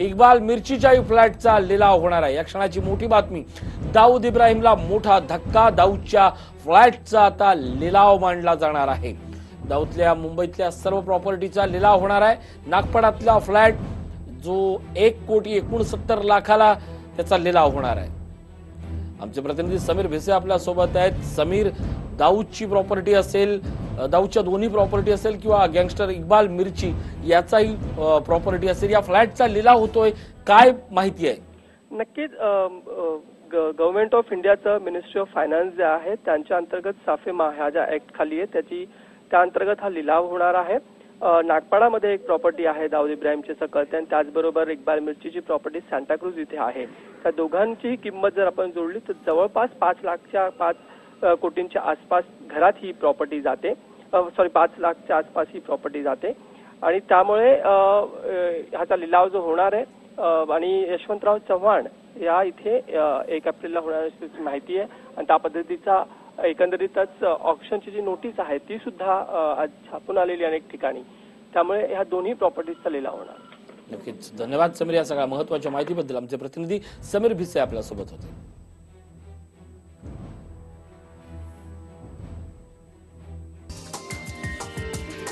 इक्बाल मिरचीच्याही फ्लॅटचा लिलाव होणार आहे. या क्षणाची मोठी बातमी दाऊद इब्राहिमला मोठा धक्का दाऊदच्या फ्लॅटचा आता लिलाव मांडला जाणार आहे. दाऊदल्या मुंबईतल्या सर्व प्रॉपर्टीचा लिलाव होणार आहे. नागपडातला फ्लॅट जो एक कोटी एकोणसत्तर लाखाला त्याचा लिलाव होणार आहे. आमचे प्रतिनिधी समीर भिसे आपल्यासोबत आहेत. समीर दाऊदची प्रॉपर्टी असेल दाऊदच्या दोन्ही प्रॉपर्टी असेल किंवा गँगस्टर इक्बाल मिरची याचाही प्रॉपर्टी असेल. या फ्लॅटचा लिलाव होतोय. काय माहिती आहे? नक्कीच गव्हर्नमेंट ऑफ इंडियाचं मिनिस्ट्री ऑफ फायनान्स जे आहे त्यांच्या अंतर्गत साफेमा ह्या ज्या ऍक्ट खाली आहे. त्याची त्या अंतर्गत हा लिलाव होणार आहे. नागपाडामध्ये एक प्रॉपर्टी आहे दाऊद इब्राहिमचे सकळते आणि त्याचबरोबर इक्बाल मिरचीची प्रॉपर्टी सांताक्रूज इथे आहे. त्या दोघांचीही किंमत जर आपण जोडली तर जवळपास पाच लाखच्या पाच कोटींच्या आसपास घरात ही प्रॉपर्टी जाते. सॉरी पाच लाखच्या आसपास ही प्रॉपर्टी जाते. आणि त्यामुळे ह्याचा लिलाव जो होणार आहे आणि यशवंतराव चव्हाण या इथे एक एप्रिलला होणार माहिती आहे. आणि त्या पद्धतीचा एकंदरीतच ऑप्शनची जी नोटीस आहे ती सुद्धा आज छापून आलेली अनेक ठिकाणी. त्यामुळे ह्या दोन्ही प्रॉपर्टीजचा लिलाव होणार. नक्कीच. धन्यवाद समीर या सगळ्या महत्त्वाच्या माहितीबद्दल. आमचे प्रतिनिधी समीर भिसे आपल्यासोबत होते.